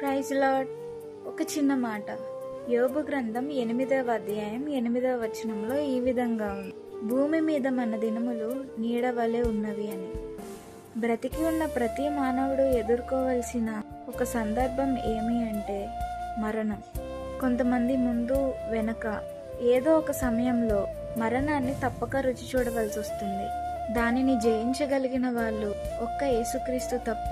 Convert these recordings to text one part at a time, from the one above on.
Praise lord. ఒక చిన్న మాట. యోబు గ్రంథం ఎనిమిదవ అధ్యాయం ఎనిమిదవ వచనంలో ఈ విధంగా ఉంది. భూమి మీద మన దినములు నీడ వలె ఉన్నవి అని. బ్రతికి ఉన్న ప్రతి మానవుడు ఎదుర్కోవలసిన ఒక సందర్భం ఏమి అంటే మరణం. కొంతమంది ముందు వెనక ఏదో ఒక సమయంలో మరణాన్ని తప్పక రుచి చూడవలసి వస్తుంది. దానిని జయించగలిగిన వాళ్ళు ఒక్క యేసుక్రీస్తు తప్ప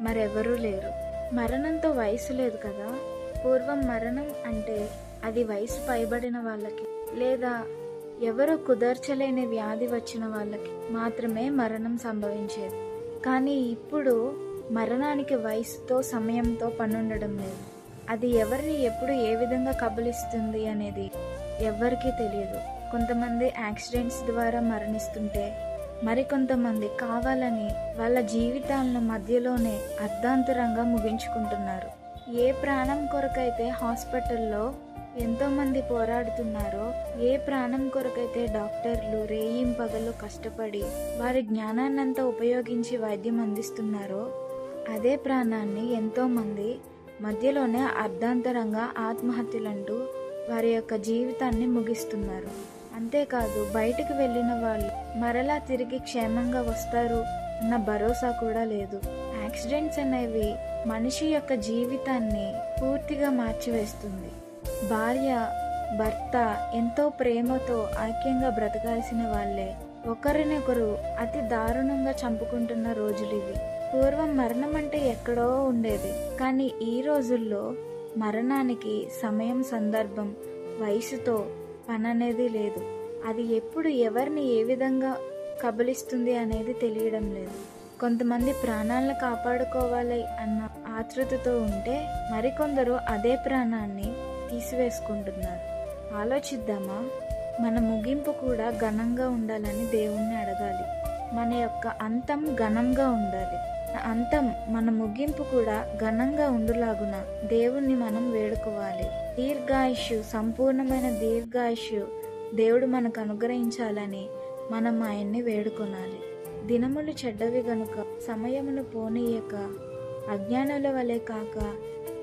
మరెవరూ లేరు. మరణంతో వయసు లేదు కదా? పూర్వం మరణం అంటే అది వయసు పైబడిన వాళ్ళకి లేదా ఎవరు కుదర్చలేని వ్యాధి వచ్చిన వాళ్ళకి మాత్రమే మరణం సంభవించేది. కానీ ఇప్పుడు మరణానికి వయసుతో సమయంతో పనుండడం లేదు. అది ఎవరిని ఎప్పుడు ఏ విధంగా కబలిస్తుంది అనేది ఎవ్వరికీ తెలియదు. కొంతమంది యాక్సిడెంట్స్ ద్వారా మరణిస్తుంటే మరికొంతమంది కావాలని వాళ్ళ జీవితాలను మధ్యలోనే అర్ధాంతరంగా ముగించుకుంటున్నారు. ఏ ప్రాణం కొరకైతే హాస్పిటల్లో ఎంతోమంది పోరాడుతున్నారో ఏ ప్రాణం కొరకైతే డాక్టర్లు రేయింపగలు కష్టపడి వారి జ్ఞానాన్నంతా ఉపయోగించి వైద్యం అందిస్తున్నారో అదే ప్రాణాన్ని ఎంతోమంది మధ్యలోనే అర్ధాంతరంగా ఆత్మహత్యలంటూ వారి యొక్క జీవితాన్ని ముగిస్తున్నారు. అంతేకాదు బయటకు వెళ్ళిన వాళ్ళు మరలా తిరిగి క్షేమంగా వస్తారు అన్న భరోసా కూడా లేదు. యాక్సిడెంట్స్ అనేవి మనిషి యొక్క జీవితాన్ని పూర్తిగా మార్చివేస్తుంది. భార్య భర్త ఎంతో ప్రేమతో ఐక్యంగా బ్రతకాల్సిన వాళ్ళే ఒకరినొకరు అతి దారుణంగా చంపుకుంటున్న రోజులు ఇవి. పూర్వం మరణం అంటే ఎక్కడో ఉండేది. కానీ ఈ రోజుల్లో మరణానికి సమయం సందర్భం వయసుతో పని అనేది లేదు. అది ఎప్పుడు ఎవరిని ఏ విధంగా కబలిస్తుంది అనేది తెలియడం లేదు. కొంతమంది ప్రాణాలను కాపాడుకోవాలి అన్న ఆతృతతో ఉంటే మరికొందరు అదే ప్రాణాన్ని తీసివేసుకుంటున్నారు. ఆలోచిద్దామా? మన ముగింపు కూడా ఘనంగా ఉండాలని దేవుణ్ణి అడగాలి. మన యొక్క అంతం ఘనంగా ఉండాలి. అంతం మన ముగింపు కూడా ఘనంగా ఉండులాగున దేవుణ్ణి మనం వేడుకోవాలి. దీర్ఘాయుషు సంపూర్ణమైన దీర్ఘాయుషు దేవుడు మనకు అనుగ్రహించాలని మనం ఆయన్ని వేడుకొనాలి. దినములు చెడ్డవి గనుక సమయమును పోనీయక అజ్ఞానుల వలె కాక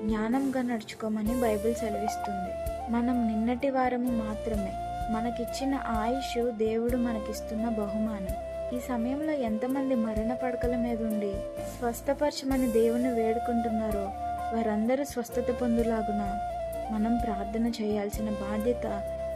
జ్ఞానంగా నడుచుకోమని బైబిల్ సెలవిస్తుంది. మనం నిన్నటి వారము మాత్రమే మనకిచ్చిన ఆయుష్ దేవుడు మనకిస్తున్న బహుమానం. ఈ సమయంలో ఎంతమంది మరణ పడకల మీద ఉండి స్వస్థపరచమని దేవుని వేడుకుంటున్నారో వారందరూ స్వస్థత పొందులాగున మనం ప్రార్థన చేయాల్సిన బాధ్యత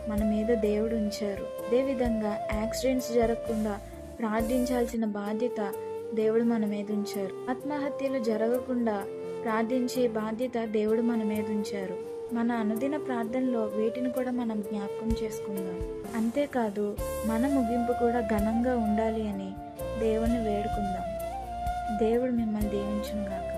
మన మీద దేవుడు ఉంచారు. అదేవిధంగా యాక్సిడెంట్స్ జరగకుండా ప్రార్థించాల్సిన బాధ్యత దేవుడు మన మీద ఉంచారు. ఆత్మహత్యలు జరగకుండా ప్రార్థించే బాధ్యత దేవుడు మన మీద ఉంచారు. మన అనుదిన ప్రార్థనలో వీటిని కూడా మనం జ్ఞాపకం చేసుకుందాం. అంతేకాదు మన ముగింపు కూడా ఘనంగా ఉండాలి అని దేవుణ్ణి వేడుకుందాం. దేవుడు మిమ్మల్ని దీవించుగాక